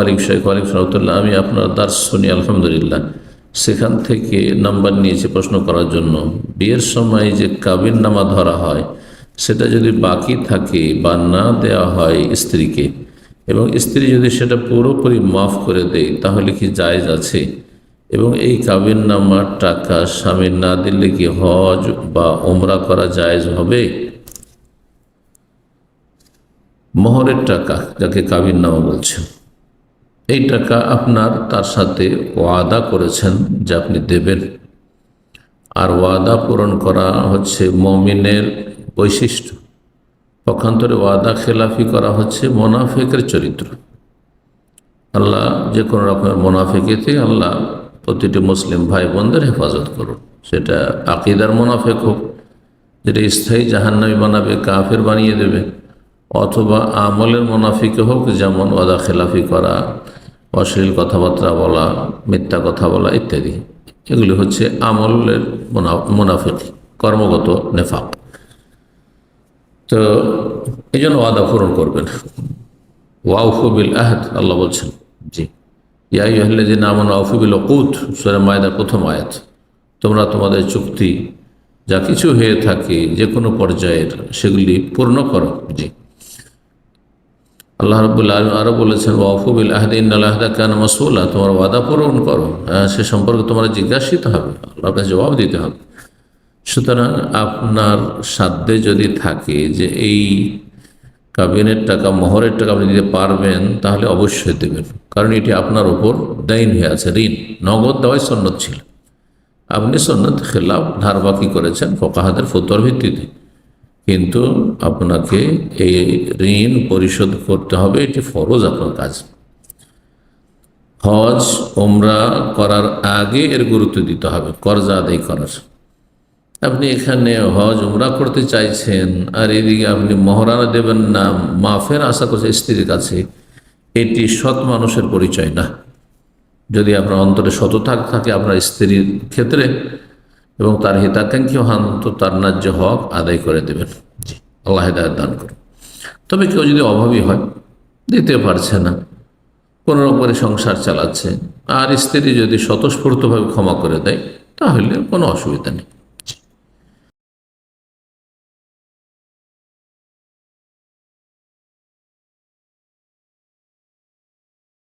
মালিক শেখ মালিক রহমতুল্লাহ আমি আপনার দার শুনি, আলহামদুলিল্লাহ। সেখান থেকে নাম্বার নিয়েছি প্রশ্ন করার জন্য। বিয়ের সময় যে কাবিন নামা ধরা হয়, সেটা যদি বাকি থাকে বা না দেওয়া হয় স্ত্রীকে, এবং স্ত্রী যদি সেটা পুরোপুরি মাফ করে দেয়, তাহলে কি জায়েজ আছে? এবং এই কাবিন নামার টাকা স্বামী না দিলে কি হজ বা ওমরা করা জায়জ হবে? মোহরের টাকা, যাকে কাবিন নামা বলছে। এই টাকা আপনার তার সাথে ওয়াদা করেছেন যে আপনি দেবেন। আর ওয়াদা পূরণ করা হচ্ছে মমিনের বৈশিষ্ট্য। পক্ষান্তরে ওয়াদা খেলাফি করা হচ্ছে মোনাফেকের চরিত্র। আল্লাহ যে কোনো রকমের মোনাফেকেতে আল্লাহ প্রতিটি মুসলিম ভাই বোনদের হেফাজত করুন। সেটা আকিদার মোনাফেক হোক, যেটা স্থায়ী জাহান্নামি বানাবে, কাফের বানিয়ে দেবে, অথবা আমলের মোনাফিকে হোক, যেমন ওয়াদা খেলাফি করা অশ্লীল কথাবার্তা বলা, মিথ্যা কথা বলা ইত্যাদি। এগুলি হচ্ছে আমলের মোনাফিক, কর্মগত নেফাক। তো এই জন্য ওয়াদা পূরণ করবেন। ওয়াউফুবিল আহাদ, আল্লাহ বলছেন। জি। ইয়াহ্লাদিন আমন ওয়াউফুবিল কুত সুরে মায়দার প্রথম আয়াত। তোমরা তোমাদের চুক্তি, যা কিছু হয়ে থাকে, যে কোনো পর্যায়ের, সেগুলি পূর্ণ করো। আল্লাহ রবুল্লা আলম আরও বলেছেন ওয়াফুবিল আহদিন আল্লাহদা কেন মসুল্লাহ তোমার ওয়াদা পূরণ করো হ্যাঁ সে সম্পর্কে তোমার জিজ্ঞাসিত হবে, আল্লাহর কাছে জবাব দিতে হবে। সুতরাং আপনার সাধ্যে যদি থাকে যে এই কাবিনের টাকা, মোহরের টাকা আপনি দিতে পারবেন, তাহলে অবশ্যই দেবেন। কারণ এটি আপনার ওপর দায়ন হয়ে আছে, ঋণ, নগদ দেওয়াই সন্ন্যত ছিল। আপনি সন্ন্যত খেলাফ ধার বাকি করেছেন ফোকাহাদের ফতোয়ার ভিত্তিতে। কিন্তু আপনাকে এই ঋণ পরিশোধ করতে হবে, এটি ফরজ আপনার কাজ। হজ ওমরা করার আগে এর গুরুত্ব দিতে হবে, কর্জা আদায় করার। আপনি এখানে হজ, উমরা করতে চাইছেন, আর এদিকে আপনি মহারানা দেবেন না, মাফের আশা করছে স্ত্রীর কাছে, এটি সৎ মানুষের পরিচয় না। যদি আপনার অন্তরে শতথাক থাকে আপনার স্ত্রীর ক্ষেত্রে এবং তার হিতাকাঙ্ক্ষী হন তো তার ন্যায্য হক আদায় করে দেবেন। জি। আল্লাহ হেদায়ত দান করুন। তবে কেউ যদি অভাবী হয় দিতে পারছে না কোনো রকমের সংসার চালাচ্ছে আর স্ত্রী যদি স্বতঃস্ফূর্তভাবে ক্ষমা করে দেয় তাহলে কোনো অসুবিধা নেই।